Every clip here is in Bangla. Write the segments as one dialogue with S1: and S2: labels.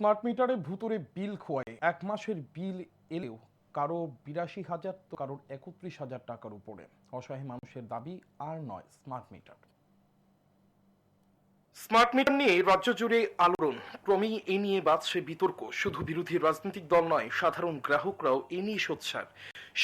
S1: স্মার্ট মিটারে ভুতুরে বিল খোয়ায়। এক মাসের বিল এলেও কারও বিরাশি হাজার তো কারোর একত্রিশ হাজার টাকার উপরে। অসহায় মানুষের দাবি, আর নয় স্মার্ট মিটার।
S2: স্মার্ট মিটার নিয়ে রাজ্য জুড়ে আলোড়ন। ক্রমেই এ নিয়ে বাড়ছে বিতর্ক। শুধু বিরোধী রাজনৈতিক দল নয়, সাধারণ গ্রাহকরাও এ নিয়ে সোচ্ছার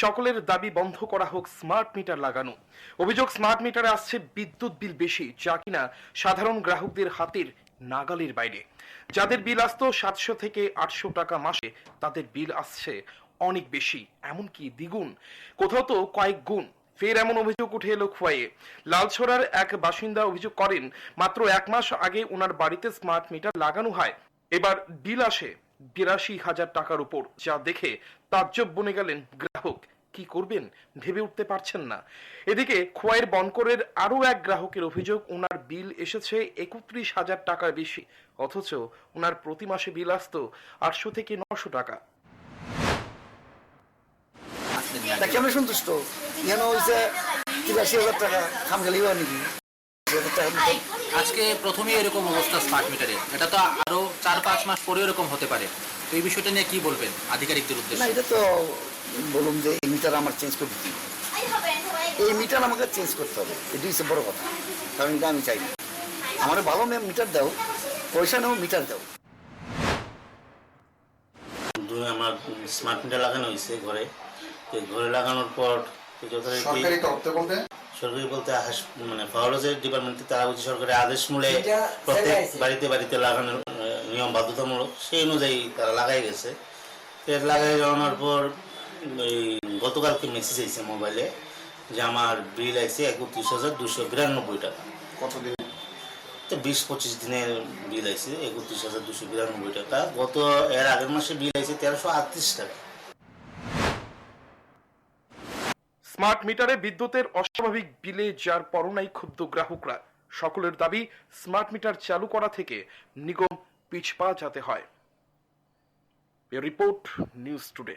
S2: সকলের দাবি, বন্ধ করা হোক স্মার্ট মিটার লাগানো। অভিযোগ, স্মার্ট মিটারে আসছে বিদ্যুৎ বিল বেশি, যা কিনা সাধারণ গ্রাহকদের হাতের নাগালের বাইরে। যাদের বিল আসতো সাতশো থেকে আটশো টাকা মাসে, তাদের বিল আসছে অনেক বেশি, এমনকি দ্বিগুণ। কোথাও তো কয়েক গুণ। ফের এমন অভিযোগ উঠে এলো খোয়াইয়ে। লালছড়ার এক বাসিন্দা অভিযোগ করেন, মাত্র এক মাস আগে ওনার বাড়িতে স্মার্ট মিটার লাগানো হয়। এবার বিল আসে বিরাশি হাজার টাকার উপর, যা দেখে তাজ্জব বনে গেলেন গ্রাহক। কি করবেন ভেবে উঠতে পারছেন না। এদিকে খোয়াইয়ের বনকরের আরও এক গ্রাহকের অভিযোগ ওনার বিল এসেছে একত্রিশ হাজার টাকার বেশি অথচ ওনার প্রতি মাসে বিল আসতো আটশো থেকে নশো টাকা।
S3: কেমন সন্তুষ্ট? কেন হয়েছে তিরাশি হাজার টাকা খাম নাকি?
S4: আজকে প্রথমেই এরকম অবস্থা স্মার্ট মিটারে এটা তো আরও চার পাঁচ মাস পরে এরকম হতে পারে। তো এই বিষয়টা নিয়ে কি বলবেন আধিকারিকদের
S3: না
S4: উদ্দেশ্যে
S3: এটা তো বলুন যে এই মিটার আমার চেঞ্জ করে দিতে হবে। এই মিটার আমাকে চেঞ্জ করতে হবে এটি হচ্ছে বড় কথা। কারণ এটা আমি চাই না। আমার ভালো মিটার দাও পয়সা নেও মিটার দাও।
S5: আমার স্মার্ট মিটার লাগানো হয়েছে ঘরে। ঘরে লাগানোর পর
S6: সরকারি তরফ বলতে?
S5: সরকারি বলতে মানে ফাওয়ারজের ডিপার্টমেন্টে তারা বলছে সরকারের আদেশ মূলে প্রত্যেক বাড়িতে বাড়িতে লাগানোর নিয়ম বাধ্যতামূলক। সেই অনুযায়ী তারা লাগাই গেছে। লাগাই যাওয়ানোর পর গতকালকে মেসেজ এসেছে মোবাইলে যে আমার বিল আছে একত্রিশ হাজার দুশো বিরানব্বই টাকা।
S6: কতদিন?
S5: তো বিশ পঁচিশ দিনের বিল আছে একত্রিশ হাজার দুশো বিরানব্বই টাকা। গত এর আগের মাসে বিল আছে তেরোশো আটত্রিশ টাকা।
S2: স্মার্ট মিটারে বিদ্যুতের অস্বাভাবিক বিলে যার পরনাই ক্ষুব্ধ গ্রাহকরা সকলের দাবি স্মার্ট মিটার চালু করা থেকে নিগম পিছপা যাতে হয়। Report news today.